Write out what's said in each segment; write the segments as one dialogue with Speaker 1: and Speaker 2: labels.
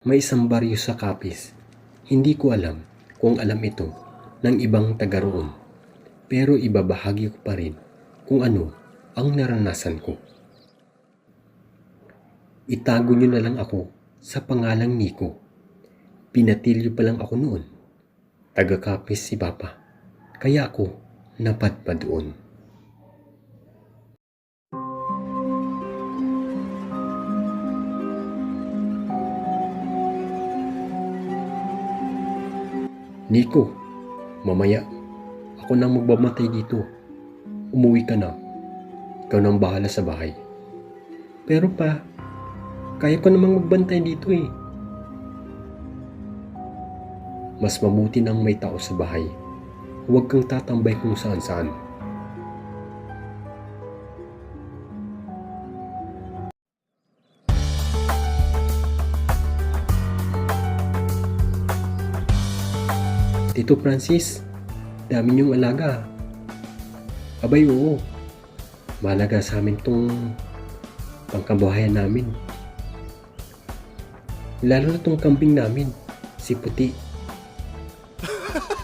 Speaker 1: May isang baryo sa Capiz. Hindi ko alam kung alam ito ng ibang taga roon. Pero ibabahagi ko pa rin kung ano ang naranasan ko. Itago niyo na lang ako sa pangalang Nico. Pinatilyo pa lang ako noon. Taga Capiz si Papa. Kaya ako napadpad doon. Nico, mamaya, ako nang magbamatay dito. Umuwi ka na. Ikaw nang bahala sa bahay. Pero pa, kaya ko namang magbantay dito eh. Mas mabuti nang may tao sa bahay. Huwag kang tatambay kung saan saan. Tito Francis, dami niyong alaga. Abay oo, malaga sa amin tong pangkabuhayan namin. Lalo na tong kambing namin, si Puti.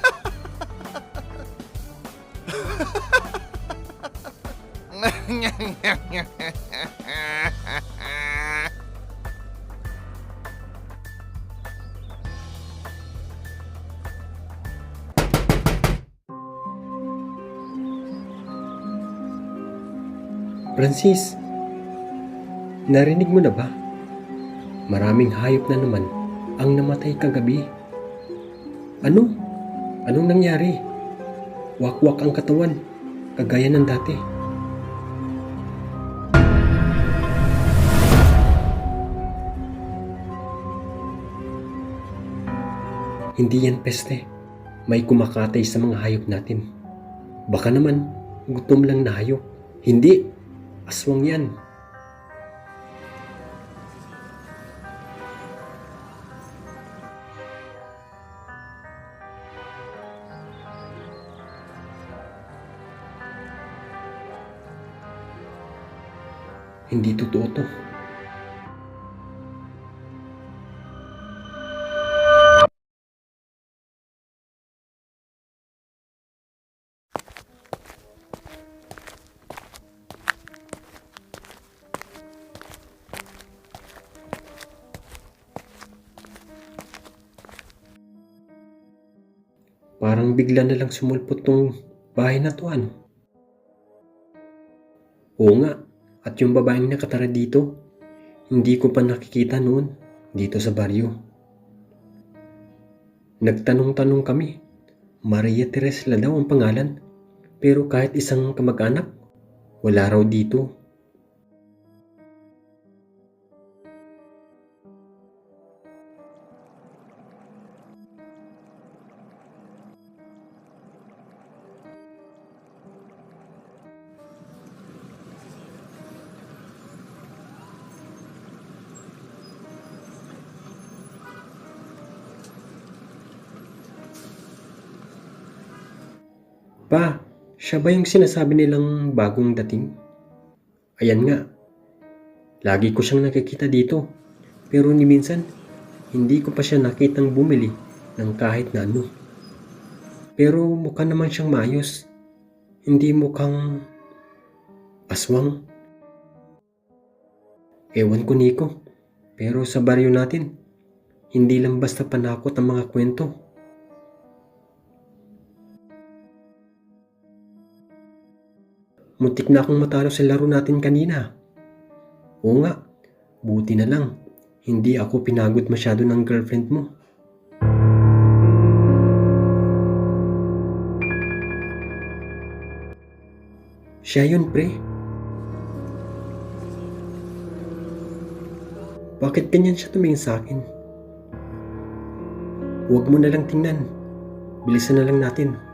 Speaker 1: Francis, narinig mo na ba? Maraming hayop na naman ang namatay kagabi. Ano? Anong nangyari? Wakwak ang katawan, kagaya ng dati. Hindi yan peste. May kumakatay sa mga hayop natin. Baka naman, gutom lang na hayop. Hindi, aswang yan. Hindi totoo to. Parang bigla na lang sumulpot tong bahay na to ano. Oo nga, at yung babaeng nakatara dito, hindi ko pa nakikita noon dito sa baryo. Nagtanong-tanong kami, Maria Teresla daw ang pangalan, pero kahit isang kamag-anak, wala raw dito. Pa, siya ba yung sinasabi nilang bagong dating? Ayan nga. Lagi ko siyang nakikita dito. Pero ni minsan, hindi ko pa siya nakitang bumili ng kahit na ano. Pero mukha naman siyang maayos. Hindi mukhang aswang. Ewan ko Nico. Pero sa baryo natin, hindi lang basta panakot ang mga kwento. Muntik na akong matalo sa laro natin kanina. Oo nga, buti na lang. Hindi ako pinagod masyado ng girlfriend mo. Siya yun, pre. Bakit ganyan siya tumingin sa akin? Huwag mo na lang tingnan. Bilisan na lang natin.